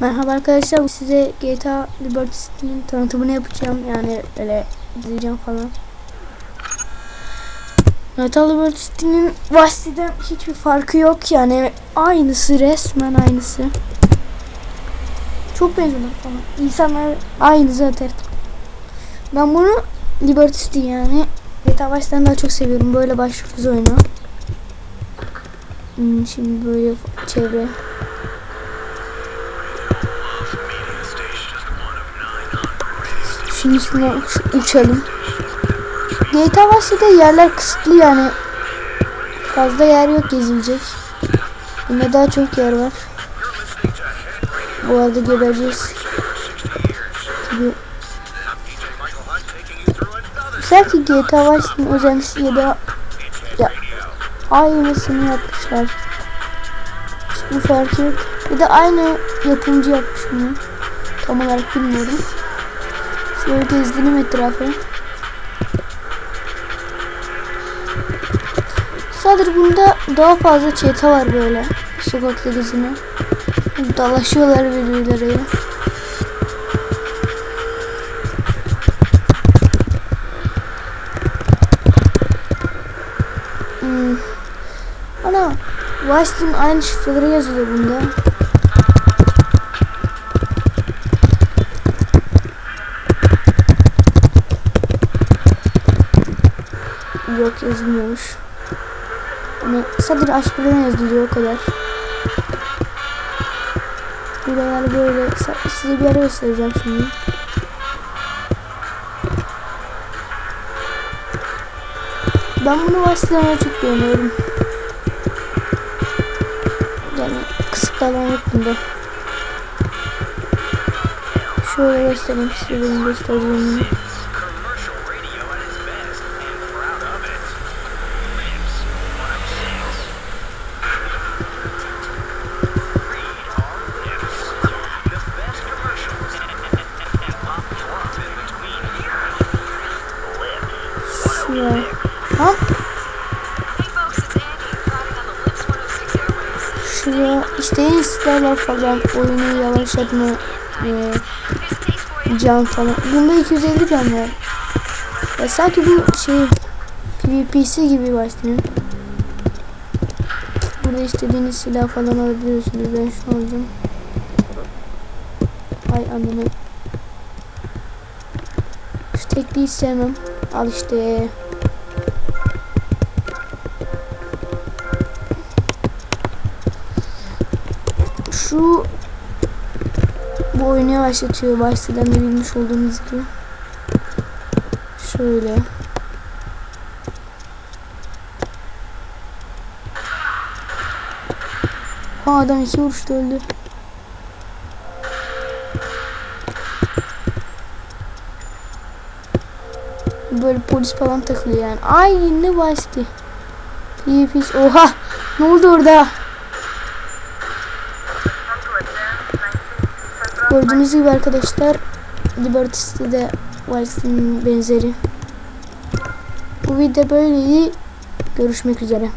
Merhaba arkadaşlar size GTA Liberty City'nin tanıtımını yapacağım yani öyle izleyeceğim falan. GTA Liberty City'nin Vice City'den hiçbir farkı yok yani aynısı resmen aynısı. Çok benziyorlar falan. İnsanlar aynı zaten. Ben bunu Liberty City yani GTA Vice'den daha çok seviyorum. Böyle başlıyoruz oyuna. Hmm, şimdi böyle çevre Şimdi üstüne uç- uçalım. GTA Vice'de yerler kısıtlı yani. Fazla yer yok gezilecek. Yine daha çok yer var. Bu arada gebereceğiz. Gibi. Sanki GTA Vice'nin özentisi ya da ya aynısını yapmışlar. Hiçbir farkı yok. Bir de aynı yapımcı yapmış bunu. Tam olarak bilmiyorum. Şöyle gezdirim etrafı. Sadece bunda daha fazla çete var böyle. Sokakta gezine. Dalaşıyorlar birbirleriyle. Hmm. Ana Vice'ın aynı şifreleri yazılıyor bunda. Yok yazılmıyormuş. Hani sadece aşklarına yazılıyor o kadar. Buralar böyle size bir ara göstereceğim şimdi. Ben bunu başlamaya çok beğeniyorum. Yani yok bunda. Şöyle göstereyim size benim göstereceğimi. 106 airways. Şuraya işte yeni siteler falan oyunu yavaşlatma e, can falan. Bunda 250 can var. Ya sanki bu şey PvP'si gibi başlıyor. Burada istediğiniz silah falan alabiliyorsunuz. Ben şunu alacağım. Ay anlamı. Şu tekliği sevmem. Al işte. Şu bu oyunu yavaşlatıyor. Baştadan da bilmiş olduğunuz gibi. Şöyle. Ha adam iki vuruşta öldü. Böyle polis falan takılıyor yani. Ay ne bastı. İyi pis. Oha. Ne oldu orada? Gördüğünüz gibi arkadaşlar Liberty City'de Vice'nin benzeri. Bu video böyleydi. Görüşmek üzere.